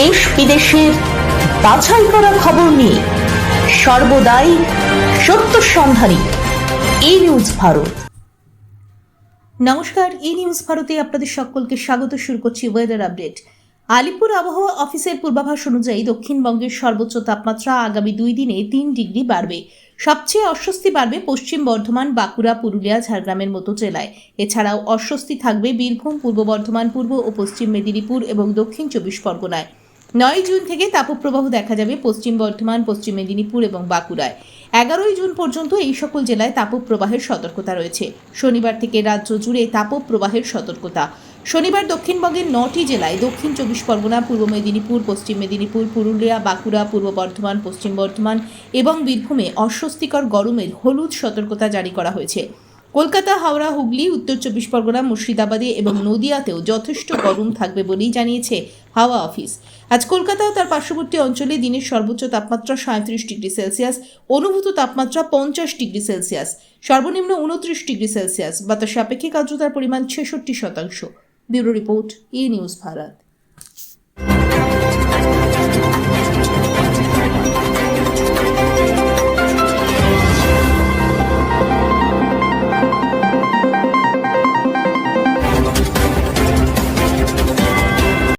দেশ বিদেশের বাছাই করা খবর নিয়ে সর্বদাই সত্য সন্ধানী এই নিউজ ভারত। নমস্কার ই নিউজ ভারতে আপনাদের সকলকে স্বাগত, শুরু করছি ওয়েদার আপডেট আলিপুর আবহাওয়া অফিসের পূর্বাভাস অনুযায়ী দক্ষিণবঙ্গের সর্বোচ্চ তাপমাত্রা আগামী দুই দিনে তিন ডিগ্রি বাড়বে। সবচেয়ে অস্বস্তি বাড়বে পশ্চিম বর্ধমান, বাঁকুড়া, পুরুলিয়া, ঝাড়গ্রামের মতো জেলায়। এছাড়াও অস্বস্তি থাকবে বীরভূম, পূর্ব বর্ধমান, পূর্ব ও পশ্চিম মেদিনীপুর এবং দক্ষিণ চব্বিশ পরগনায়। নয় জুন থেকে তাপপ্রবাহ দেখা যাবে পশ্চিম বর্ধমান, পশ্চিম মেদিনীপুর এবং বাঁকুড়ায়। এগারোই জুন পর্যন্ত এই সকল জেলায় তাপপ্রবাহের সতর্কতা রয়েছে। শনিবার থেকে রাজ্য জুড়ে তাপপ্রবাহের সতর্কতা। শনিবার দক্ষিণবঙ্গের নটি জেলায় দক্ষিণ চব্বিশ পরগনা, পূর্ব মেদিনীপুর, পশ্চিম মেদিনীপুর, পুরুলিয়া, বাঁকুড়া, পূর্ব বর্ধমান, পশ্চিম বর্ধমান এবং বীরভূমে অস্বস্তিকর গরমের হলুদ সতর্কতা জারি করা হয়েছে। কলকাতা, হাওড়া, হুগলি, উত্তর চব্বিশ পরগনা, মুর্শিদাবাদে এবং নদিয়াতেও যথেষ্ট গরম থাকবে বলেই জানিয়েছে হাওয়া অফিস। আজ কলকাতা ও তার পার্শ্ববর্তী অঞ্চলে দিনের সর্বোচ্চ তাপমাত্রা সাঁত্রিশ ডিগ্রি সেলসিয়াস, অনুভূত তাপমাত্রা পঞ্চাশ ডিগ্রি সেলসিয়াস, সর্বনিম্ন উনত্রিশ ডিগ্রি সেলসিয়াস। বাতাসে আপেক্ষিক আর্দ্রতার পরিমাণ ছেষট্টি শতাংশ। Bureau report E news Bharat.